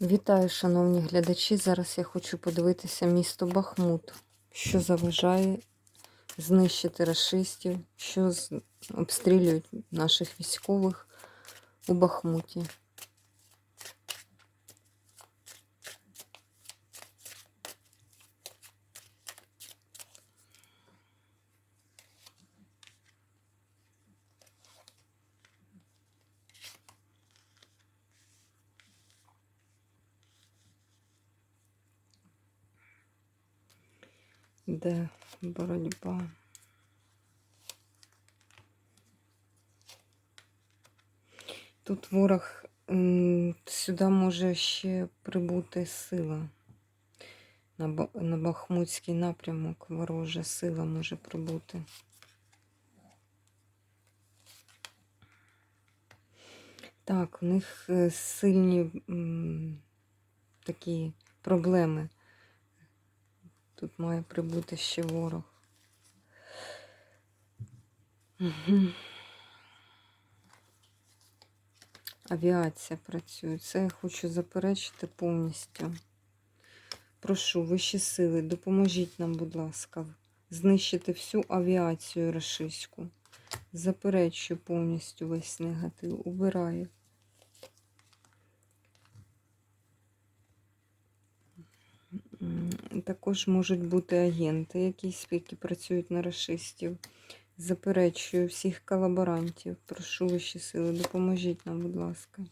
Вітаю, шановні глядачі. Зараз я хочу подивитися місто Бахмут, що заважає знищити расистів, що обстрілюють наших військових у Бахмуті. Де боротьба? Тут ворог сюди може ще прибути сила. На, Бахмутський напрямок ворожа сила може прибути. Так, у них е, сильні такі проблеми. Тут має прибути ще ворог. Авіація працює. Це я хочу заперечити повністю. Прошу, вищі сили, допоможіть нам, будь ласка, знищити всю авіацію рашистську. Заперечую повністю весь негатив. Убираю. М, Також можуть бути агенти якісь, які працюють на расистів. Заперечую всіх колаборантів. Прошу вищі сили, допоможіть нам, будь ласка.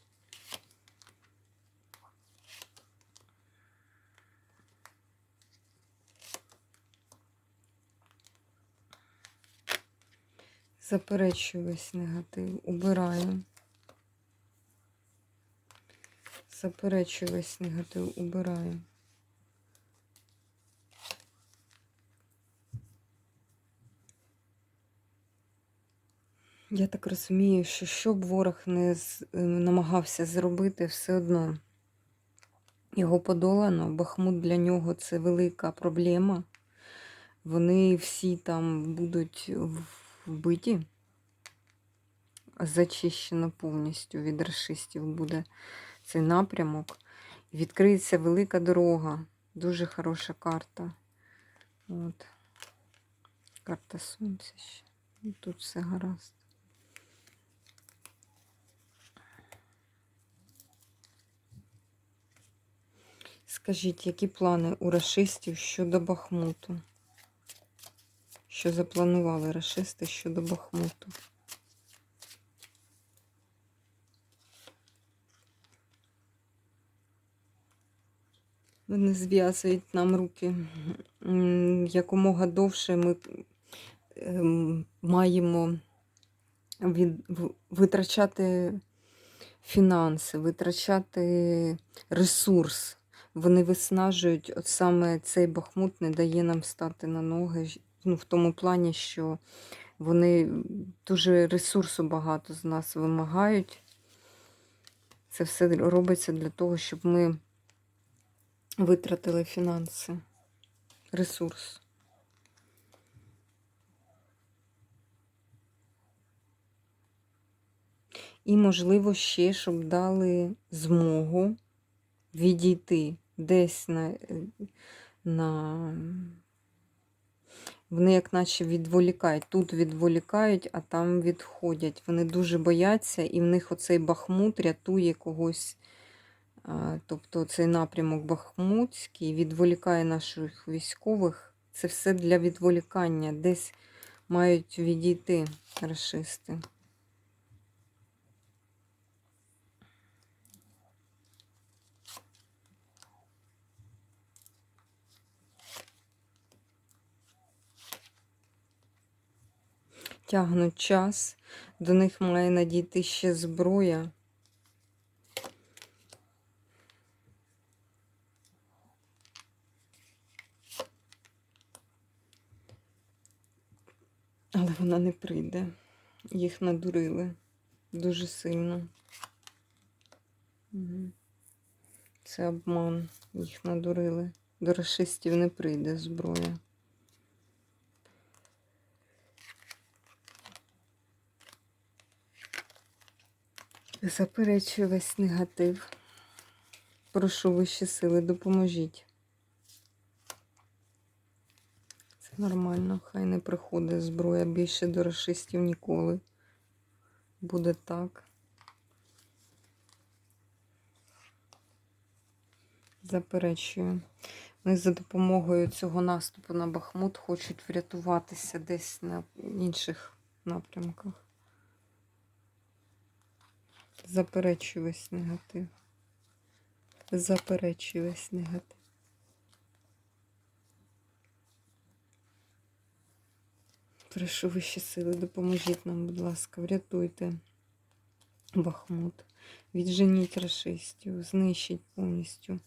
Заперечую весь негатив. Убираю. Заперечую весь негатив. Убираю. Я так розумію, що що б ворог не е, намагався зробити, все одно його подолано. Бахмут для нього це велика проблема. Вони всі там будуть вбиті. Зачищено повністю від расистів буде цей напрямок. Відкриється велика дорога. Дуже хороша карта. От. Карта сонця ще. Ну, Тут все гаразд. Скажіть, які плани у рашистів щодо Бахмуту? Що запланували рашисти щодо Бахмуту? Вони зв'язують нам руки. Якомога довше ми ем, маємо від, витрачати фінанси, витрачати ресурс. Вони виснажують, от саме цей Бахмут не дає нам стати на ноги. Ну, в тому плані, що вони дуже ресурсу багато з нас вимагають. Це все робиться для того, щоб ми витратили фінанси, ресурс. І, можливо, ще, щоб дали змогу відійти десь на, е, на... Вони як наче відволікають. Тут відволікають, а там відходять. Вони дуже бояться, і в них оцей Бахмут рятує когось. Тобто цей напрямок Бахмутський відволікає наших військових. Це все для відволікання. Десь мають відійти расисти. Тягнуть час, до них має надійти ще зброя. Але вона не прийде. Їх надурили дуже сильно. Це обман. Їх надурили. До расистів не прийде зброя. Заперечую весь негатив. Прошу вищі сили, допоможіть. Це нормально, хай не приходить зброя більше до расистів ніколи. Буде так. Заперечую. Вони за допомогою цього наступу на Бахмут хочуть врятуватися десь на інших напрямках. Заперечую весь негатив. Заперечую весь негатив. Прошу вищі сили, допоможіть нам, будь ласка, врятуйте Бахмут. Відженіть расистів, знищіть повністю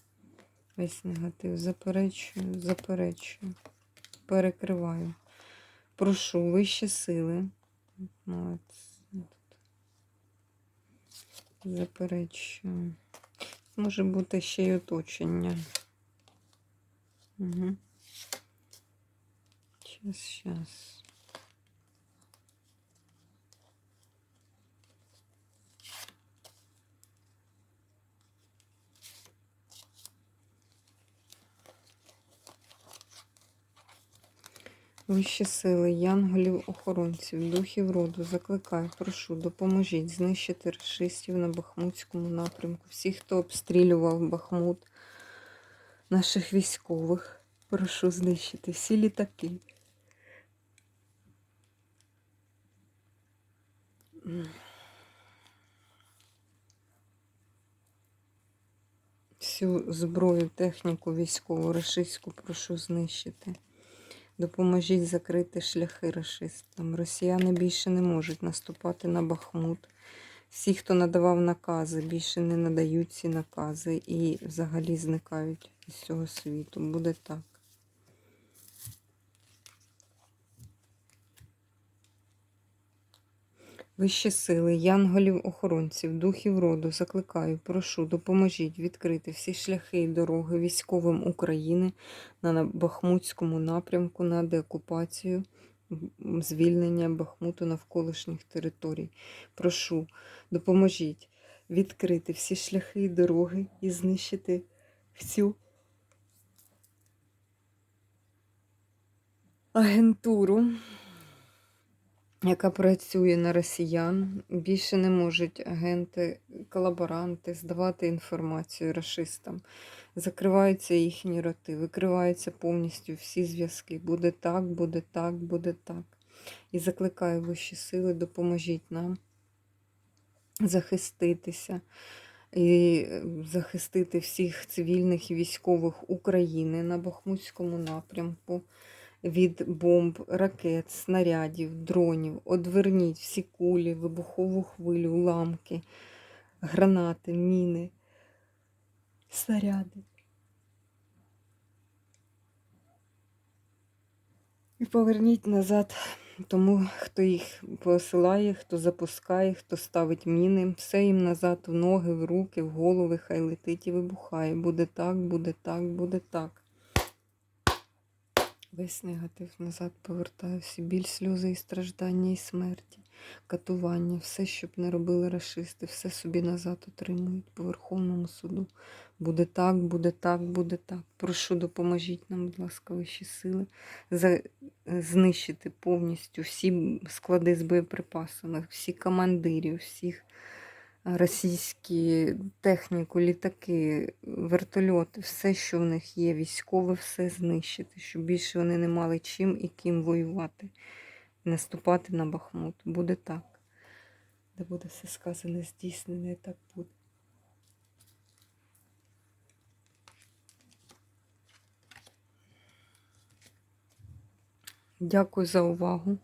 весь негатив. Заперечую, заперечую, перекриваю. Прошу вищі сили. Молодці. Заперечую. Може бути ще й оточення. Угу. час. щас. Вищі сили, янголів, охоронців, духів роду, закликаю, прошу, допоможіть знищити расистів на Бахмутському напрямку. Всіх, хто обстрілював Бахмут, наших військових, прошу знищити всі літаки. Всю зброю, техніку військову, рашистську прошу знищити. Допоможіть закрити шляхи расистам. Росіяни більше не можуть наступати на Бахмут. Всі, хто надавав накази, більше не надають ці накази і взагалі зникають із цього світу. Буде так. Вищі сили, янголів-охоронців, духів роду, закликаю, прошу, допоможіть відкрити всі шляхи і дороги військовим України на Бахмутському напрямку на деокупацію, звільнення Бахмуту навколишніх територій. Прошу, допоможіть відкрити всі шляхи і дороги і знищити всю агентуру яка працює на росіян. Більше не можуть агенти, колаборанти здавати інформацію расистам. Закриваються їхні роти, викриваються повністю всі зв'язки. Буде так, буде так, буде так. І закликаю вищі сили, допоможіть нам захиститися. І е, захистити всіх цивільних і військових України на Бахмутському напрямку від бомб, ракет, снарядів, дронів. Одверніть всі кулі, вибухову хвилю, уламки, гранати, міни, снаряди. І поверніть назад тому, хто їх посилає, хто запускає, хто ставить міни, все їм назад в ноги, в руки, в голови, хай летить і вибухає. Буде так, буде так, буде так. Весь негатив назад повертаю всі біль, сльози і страждання, і смерті, катування, все, щоб не робили расисти, все собі назад отримують по Верховному суду. Буде так, буде так, буде так. Прошу, допоможіть нам, будь ласка, вищі сили, за... знищити повністю всі склади з боєприпасами, всі командирів, всіх російські техніку, літаки, вертольоти, все, що в них є, військове, все знищити, щоб більше вони не мали чим і ким воювати, наступати на Бахмут. Буде так. Де буде все сказане, здійснене, так буде. Дякую за увагу.